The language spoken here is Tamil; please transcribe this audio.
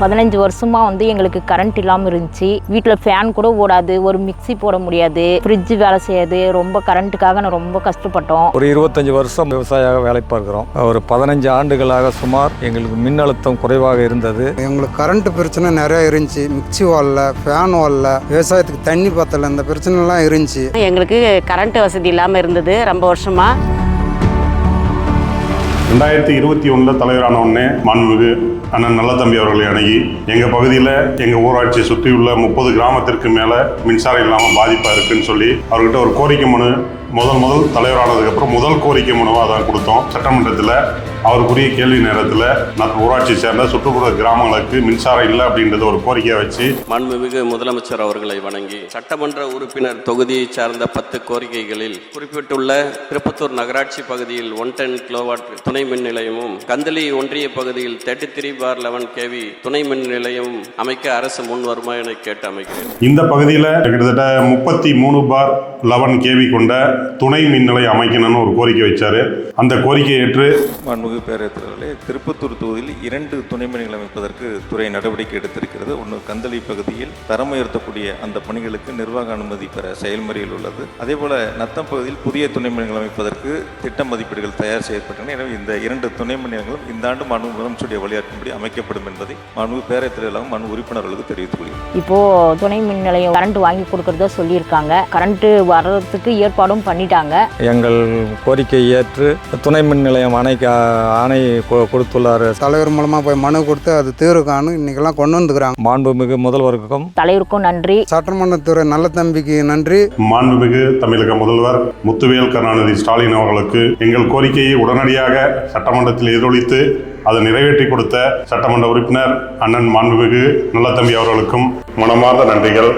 பதினஞ்சு வருஷமா வந்து எங்களுக்கு கரண்ட் இல்லாமல் இருந்துச்சு. வீட்டில் ஃபேன் கூட ஓடாது ஒரு மிக்ஸி போட முடியாது. ஃப்ரிட்ஜ் வேலை செய்யாது. ரொம்ப கரண்ட்டுக்காக நான் ரொம்ப கஷ்டப்பட்டோம். ஒரு இருபத்தஞ்சி வருஷம் விவசாயியாக வேலை பார்க்கிறோம். ஒரு பதினஞ்சு ஆண்டுகளாக சுமார் எங்களுக்கு மின் அழுத்தம் குறைவாக இருந்தது. எங்களுக்கு கரண்ட் பிரச்சனை நிறைய இருந்துச்சு. மிக்சி வால்ல ஃபேன் வால்ல விவசாயத்துக்கு தண்ணி பத்தல இந்த பிரச்சனைலாம் இருந்துச்சு. எங்களுக்கு கரண்ட் வசதி இல்லாமல் இருந்தது ரொம்ப வருஷமா. ரெண்டாயிரத்தி இருபத்தி ஒன்றில் தலைவரான உடனே மாண்புமிகு அண்ணன் நல்லதம்பி அவர்களை அணுகி எங்கள் பகுதியில் எங்கள் ஊராட்சியை சுற்றியுள்ள முப்பது கிராமத்திற்கு மேலே மின்சாரம் இல்லாமல் பாதிப்பாக இருக்குன்னு சொல்லி அவர்கிட்ட ஒரு கோரிக்கை மனு முதல் முதல் தலைவரானதுக்கப்புறம் முதல் கோரிக்கை மனுவாக தான் கொடுத்தோம். சட்டமன்றத்தில் அவருக்குரிய கேள்வி நேரத்தில் நான் ஊராட்சியை சேர்ந்த சுற்றுப்புற கிராமங்களுக்கு மின்சாரம் இல்லை அப்படின்றத ஒரு கோரிக்கையை வச்சு மாண்புமிகு முதலமைச்சர் அவர்களை வணங்கி சட்டமன்ற உறுப்பினர் தொகுதியை சார்ந்த பத்து கோரிக்கைகளில் குறிப்பிட்டுள்ள திருப்பத்தூர் நகராட்சி பகுதியில் ஒன் டென் கிலோவாட் துணை மின் நிலையமும் கந்தளி ஒன்றிய பகுதியில் thirty three bar eleven KV துணை மின் நிலையமும் அமைக்க அரசு முன் வருமா என கேட்டு அமைக்கிறேன். இந்த பகுதியில் கிட்டத்தட்ட முப்பத்தி மூணு பார் லெவன் கேவி கொண்ட துணை மின் நிலையம் அமைக்கணும்னு ஒரு கோரிக்கை வச்சாரு. அந்த கோரிக்கையை ஏற்று மாண்புமிகு பேரவைத்தலைவர்களே திருப்பத்தூர் தொகுதியில் இரண்டு துணை மின்கள் அமைப்பதற்கு துறை நடவடிக்கை எடுத்திருக்கிறது. ஒன்று கந்தளி பகுதியில் தரம் உயர்த்தக்கூடிய அந்த பணிகளுக்கு நிர்வாக அனுமதி பெற செயல்முறையில் உள்ளது. அதேபோல நத்தம் பகுதியில் புதிய துணை மின்கள் அமைப்பதற்கு திட்ட மதிப்பீடுகள் தயார் செய்யப்பட்டன. எனவே இந்த இரண்டு துணை மின்களும் இந்த ஆண்டு மாண்பு முதலமைச்சருடைய வழியாற்றும்படி அமைக்கப்படும் என்பதை மாண்பு பேரவைத்தலைவர்களும் மாண்பு உறுப்பினர்களுக்கு தெரிவித்துக் கொள்கிறேன் இப்போ துணை மின் நிலையம் கரண்ட் வாங்கி கொடுக்கறதா சொல்லியிருக்காங்க. கரண்ட் வர்றதுக்கு ஏற்பாடும் பண்ணிட்டாங்க. எங்கள் கோரிக்கையை ஏற்று துணை மின் நிலையம் அணைக்க ஆணை கொடுத்துள்ளார். தலைவர் மூலமாக போய் மனு கொடுத்து அது தீர்வு காணும் இன்னைக்கெல்லாம் கொண்டு வந்துக்கிறாங்க. மாண்புமிகு முதல்வருக்கும் தலைவருக்கும் நன்றி. சட்டமன்றத்துறை நல்ல தம்பிக்கு நன்றி. மாண்புமிகு தமிழக முதல்வர் முத்துவேல் கருணாநிதி ஸ்டாலின் அவர்களுக்கு எங்கள் கோரிக்கையை உடனடியாக சட்டமன்றத்தில் எதிரொலித்து அதை நிறைவேற்றி கொடுத்த சட்டமன்ற உறுப்பினர் அண்ணன் மாண்புமிகு நல்லதம்பி அவர்களுக்கும் மனமார்ந்த நன்றிகள்.